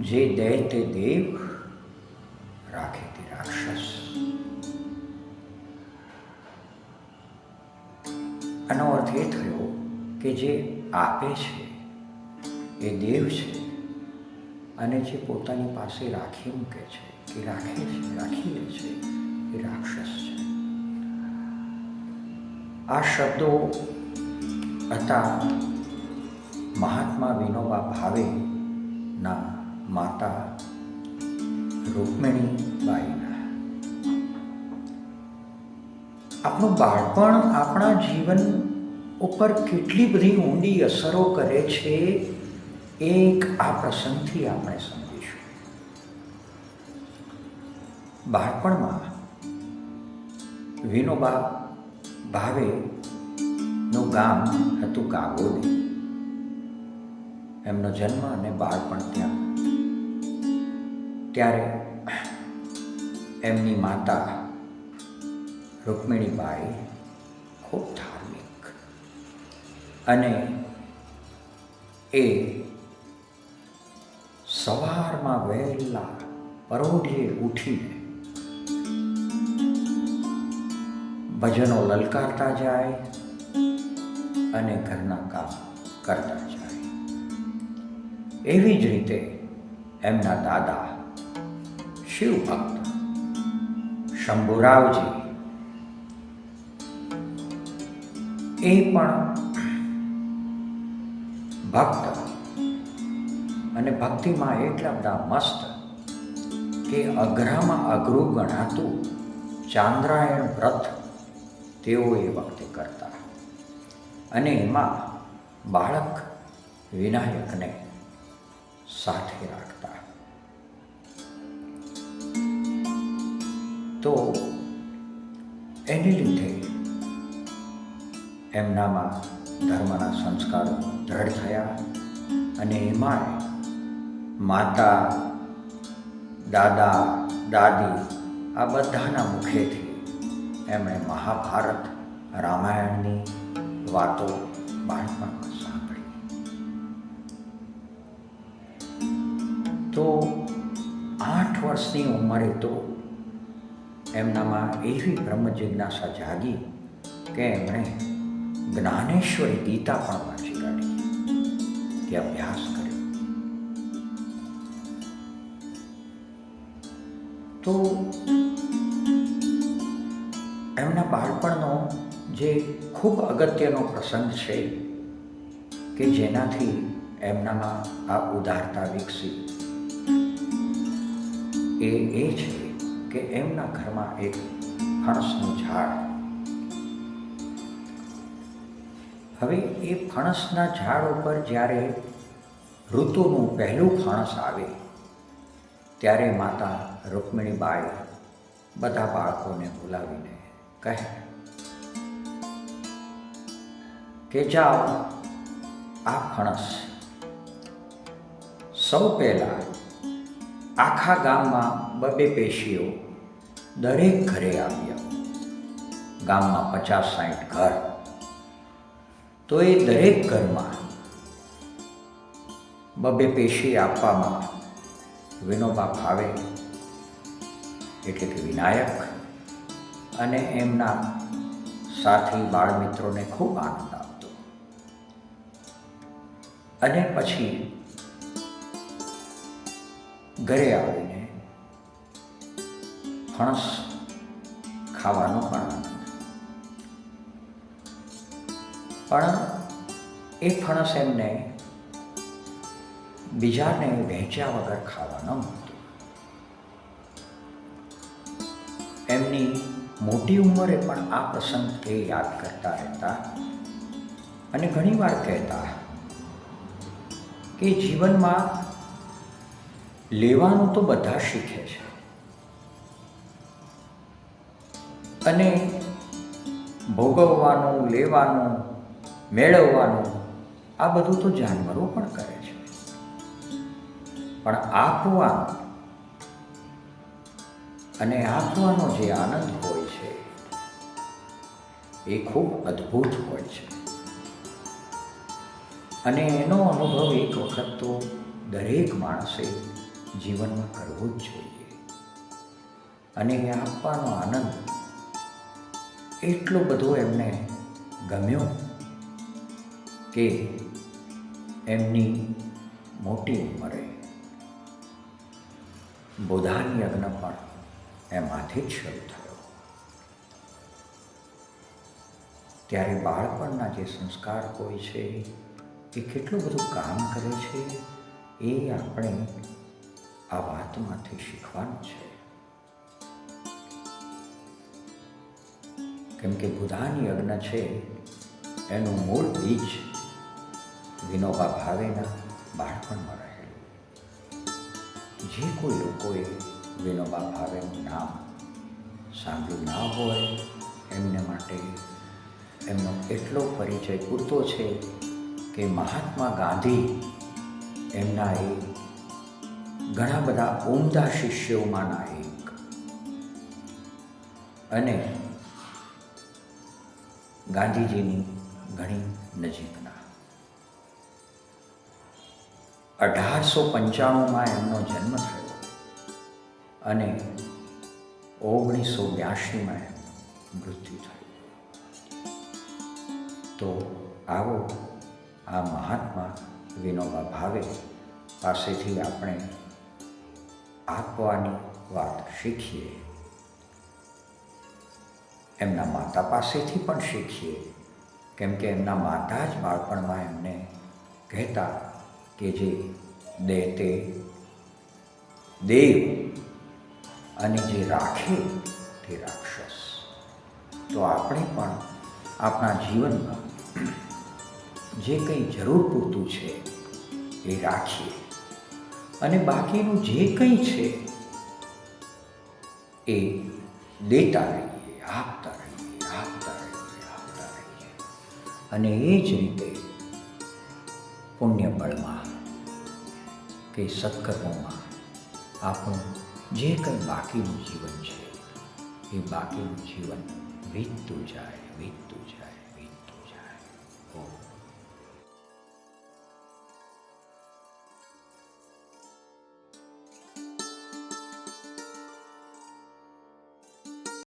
જે દે તે દેવ રાખે તે રાક્ષસ. આનો અર્થ એ થયો કે જે આપે છે, એ દેવ છે, અને જે પોતાની પાસે રાખી મૂકે છે, કે રાખે છે, રાખી લે છે, એ રાક્ષસ છે. આ શબ્દો હતા મહાત્મા વિનોબા ભાવે ના માતા રૂકમિણીબાઈના. આપણું બાળપણ આપણા જીવન ઉપર કેટલી બધી ઊંડી અસરો કરે છે એક આ પ્રસંગથી આપણે સમજીશું. બાળપણમાં વિનોબા ભાવે નું ગામ હતું કાગોદી. એમનો જન્મ અને બાળપણ ત્યાં. ત્યારે એમની માતા રૂકમિણીબાઈ ખૂબ ધાર્મિક અને એ સવારમાં વહેલા પરોઢે ઉઠીને ભજનો લલકારતા જાય અને ઘરના કામ કરતા જાય. એવી જ રીતે એમના દાદા શિવ ભક્ત? શંભુરાવજી. એ પણ ભક્ત. અને ભક્તિમાં એટલા બધા મસ્ત કે અઘરામાં અઘરું ગણાતું ચાંદ્રાયણ વ્રત તેઓ એ વખતે કરતા. અને એમાં બાળક વિનાયકને સાથે રાખતા. તો એને લીધે એમનામાં ધર્મના સંસ્કારો દ્રઢ થયા અને એમાંય માતા, દાદા, દાદી આ બધાના મુખેથી એમણે મહાભારત રામાયણની વાતો બાળપણમાં સાંભળી. તો આઠ વર્ષની ઉંમરે તો એમનામાં એવી બ્રહ્મ જિજ્ઞાસા જાગી કે એમણે જ્ઞાનેશ્વરી ગીતા પણ વાંચી કાઢી. કે અભ્યાસ કર્યો. તો એમના બાળપણનો જે ખૂબ અગત્યનો પ્રસંગ છે કે જેનાથી એમનામાં આ ઉદારતા વિકસી. એ એ છે કે એમના ઘરમાં એક ફણસનું ઝાડ. હવે એ ફણસના ઝાડ ઉપર જ્યારે ઋતુનું પહેલું ફણસ આવે, ત્યારે માતા રૂકમિણીબાએ બધા બાળકોને બોલાવીને કહે, કે જાઓ, આ ફણસ સૌ પહેલાં આખા ગામમાં બબે પેશીઓ દરેક ઘરે આવ્યા. ગામમાં પચાસ સાઠ ઘર. તો એ દરેક ઘરમાં બબે પેશી આપવામાં વિનોબા ભાવે, એટલે કે વિનાયક અને એમના સાથી બાળમિત્રોને ખૂબ આનંદ આવતો. અને પછી ઘરે આવીને ફણસ ખાવાનો પણ પણ એ ફણસ એમને બીજાને વહેંચ્યા વગર ખાવાનો મળતું. એમની મોટી ઉંમરે પણ આ પ્રસંગ એ યાદ કરતા રહેતા અને ઘણીવાર કહેતા કે જીવનમાં લેવાનું તો બધા શીખે છે. અને ભોગવવાનું, લેવાનું, મેળવવાનું, આ બધું તો જાનવરો પણ કરે છે. પણ આપવાનું અને આપવાનો જે આનંદ હોય છે, એ ખૂબ અદ્ભુત હોય છે. અને એનો અનુભવ એક વખત તો દરેક માણસે જીવનમાં કરવું જ જોઈએ. અને એ આપવાનો આનંદ એટલો બધો એમને ગમ્યો કે એમની મોટી ઉંમરે બોધાન યજ્ઞ પણ એમાંથી જ શરૂ થયો. ત્યારે બાળપણના જે સંસ્કાર હોય છે, એ કેટલું બધું કામ કરે છે, એ આપણે આ વાતમાંથી શીખવાનું છે. કેમ કે બુધાન યજ્ઞ છે, એનું મૂળ બીજ વિનોબા ભાવેના બાળપણમાં રહેલું. જે કોઈ લોકોએ વિનોબા ભાવેનું નામ સાંભળ્યું ના હોય, એમને માટે એમનો એટલો પરિચય પૂરતો છે કે મહાત્મા ગાંધી એમના એ ઘણા બધા ઉમદા શિષ્યોમાંના એક. અને ગાંધીજીની ઘણી નજીકના. અઢારસો પંચાણુંમાં એમનો જન્મ થયો અને ઓગણીસો બ્યાસીમાં મૃત્યુ થયું. તો આવો આ મહાત્મા વિનોબા ભાવે પાસેથી આપણે આપવાની વાત શીખીએ. એમના માતા પાસેથી પણ શીખીએ. કેમ કે એમના માતા જ બાળપણમાં એમને કહેતા કે જે દે દેવ અને જે રાખે તે રાક્ષસ. તો આપણે પણ આપણા જીવનમાં જે કંઈ જરૂર પૂરતું છે એ રાખીએ. અને બાકીનું જે કંઈ છે એ દેતા રહીએ અને એ જ રીતે પુણ્ય બળમાં કે સત્કર્મોમાં આપણું જે કંઈ બાકીનું જીવન છે, એ બાકીનું જીવન વીતતું જાય વીતતું જાય.